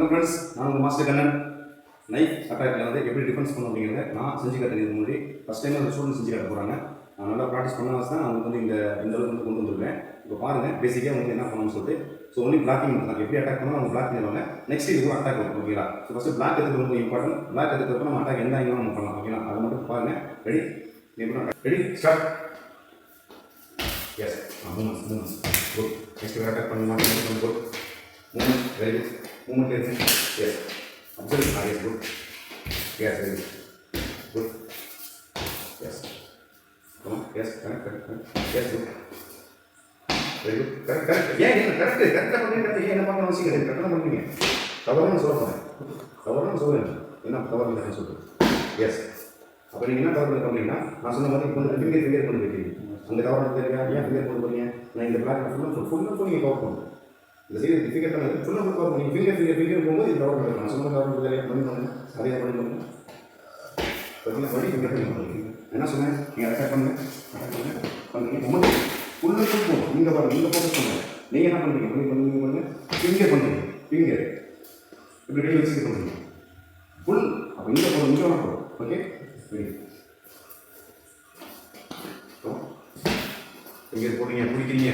வணக்கம் ஃப்ரெண்ட்ஸ் நான் உங்கள் மாஸ்டர் கண்ணன். நைஃப் அட்டாக்கில் வந்து எப்படி டிஃபென்ஸ் பண்ண அப்படிங்கிறத நான் செஞ்சு காட்டுறது முன்னாடி ஃபஸ்ட் டைம் அந்த ஸ்டூடெண்ட் செஞ்சு காட்ட போகிறாங்க நான் நல்லா ப்ராக்டிஸ் பண்ண தான் நான் வந்து இந்த இந்த அளவுக்கு வந்து கொண்டு வந்துருவேன் இப்போ பாருங்கள் பேசிக்காக வந்து என்ன பண்ணணும்னு சொல்லிட்டு. ஸோ ஒன்லி பிளாக்கிங் தான் எப்படி அட்டாக் பண்ணால் அவங்க பிளாக் பண்ணுவாங்க நெக்ஸ்ட் இது அட்டாக் வரும் ஓகேங்களா ஸோ ஃபஸ்ட்டு பிளாக் எடுத்து ரொம்ப இம்பார்ட்டன்ட் பிளாக் எடுத்துக்கிறப்ப நம்ம அட்டாக் எந்த ஆங்கிலும் நம்ம பண்ணலாம் ஓகேங்களா அதை மட்டும் பாருங்கள் ready ready start yes moments moments next attack பண்ணலாம். Good moment very good moment இருக்கு எஸ் அப்சர்வ் ஆ yes good yes very good yes yes correct correct correct yes good very good correct correct ஏன் என்ன correct கரெக்டாக பண்ணி ஏன் என்ன பண்ண அவசியம் கிடையாது கரெக்டாக பண்ணுவீங்க தவறுன்னு சொல்ல போகிறேன் தவறுன்னு சொல்லுவேன் என்ன தவறு இல்லைன்னு சொல்லுவேன் எஸ் அப்போ நீங்கள் என்ன தவறு பண்ணுறீங்கன்னா நான் சொன்ன மாதிரி இப்போ வந்து ஃபிங்கர் ஃபிங்கர் பண்ணி வைக்கிறீங்க அந்த தவறு தெரியா ஏன் ஃபிங்கர் கொண்டு போறீங்க நான் இந்த பிளாக் ஃபுல்லாக ஃபுல்லாக போய் நீங்கள் கவர் பண்ணுங்க இந்த சைடு டிஃபிகல்ட் பண்ணது ஃபுல்லாக ஃபுல் பார்க்கணும் நீங்கள் ஃபிங்கர் ஃபிங்கர் ஃபிங்கர் போகும்போது இது கவர் பண்ணலாம். சும்மா சொன்ன கவர் பண்ணி பண்ணுங்க அதே பண்ணி பண்ணுங்க பார்த்தீங்கன்னா பண்ணி ஃபிங்கர் பண்ணி பண்ணுங்க என்ன சொன்னேன்? நீங்கள் அட்டாக் பண்ணுங்க. அட்டாக் பண்ணுங்க. பண்ணுங்க. உமக்கு ஃபுல்லாக ஃபுல் போகும் நீங்கள் பாருங்க. நீங்கள் ஃபோக்கஸ் பண்ணுங்க. நீங்கள் என்ன பண்ணுறீங்க? பண்ணி பண்ணுங்க பண்ணுங்க ஃபிங்கர் பண்ணுங்க. ஃபிங்கர் இப்படி கையில் வச்சுட்டு பண்ணுங்க. ஃபுல் அப்போ இங்கே போகணும் இங்கே வேணா ஓகே இங்கே போடுறீங்க குடிக்கிறீங்க.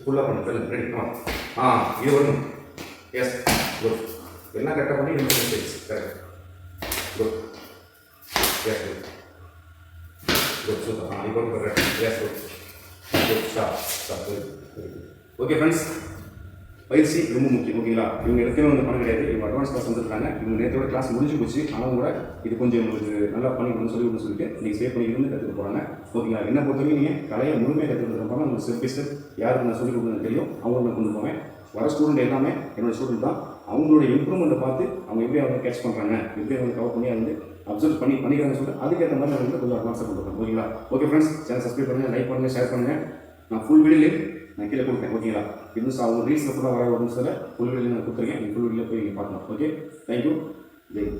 ஃபுல்லாக பண்ணு பெல் ரெடி ஆ ஆ இது வரணும் எஸ் குட் எல்லாம் கரெக்டாக பண்ணி ரெண்டு mistakes correct good yes good good super ஆ இப்போ correct yes good good stop stop okay friends பயிற்சி ரொம்ப முக்கியம் ஓகேங்களா இவங்க எடுக்கவே வந்து பணம் கிடையாது. இவங்க அட்வான்ஸ் கிளாஸ் வந்துருக்காங்க. இவங்க நேரத்தோட கிளாஸ் முடிஞ்சு போச்சு. ஆனால் கூட இது கொஞ்சம் உங்களுக்கு நல்லா பண்ணி சொல்லி கொடுன்னு சொல்லிட்டு நீங்கள் சேவ் பண்ணி இருந்து கற்றுக்க போகிறாங்க ஓகேங்களா என்ன பொறுத்தவரைக்கும் நீங்கள் கலையை முழுமையாக கற்றுக்கிட்டு போனால் உங்களுக்கு ஸ்டெப் பை ஸ்டெப் யாருக்கு நான் சொல்லிக் கொடுக்குறது தெரியும். அவங்களுக்கு நான் கொண்டு போவேன். வர ஸ்டூடெண்ட் எல்லாமே என்னோடய ஸ்டூடெண்ட் தான். அவங்களோட இம்ப்ரூவ்மெண்ட்டை பார்த்து அவங்க எப்படி அவங்க கேட்ச் பண்ணுறாங்க எப்படி அவங்க கவர் பண்ணி வந்து அப்சர்வ் பண்ணி பண்ணிக்கிறாங்கன்னு சொல்லிட்டு அதுக்கேற்ற மாதிரி நான் வந்து கொஞ்சம் அட்வான்ஸாக கொடுக்குறேன் ஓகேங்களா ஓகே ஃப்ரெண்ட்ஸ் சேனல் சப்ஸ்கிரைப் பண்ணுங்கள் லைக் பண்ணுங்கள் ஷேர் பண்ணுங்கள் நான் ஃபுல் வீடியோ நான் கீழே கொடுத்தேன் ஓகேங்களா இன்னும் அவங்க ரீல்ஸில் கூட வர ஒரு நிமிஷத்தில் ஃபுல் வீடியோ நான் கொடுத்துருக்கேன் நீங்கள் ஃபுல் வீடியோ போய் நீங்கள் பார்க்கலாம். Okay thank you Jai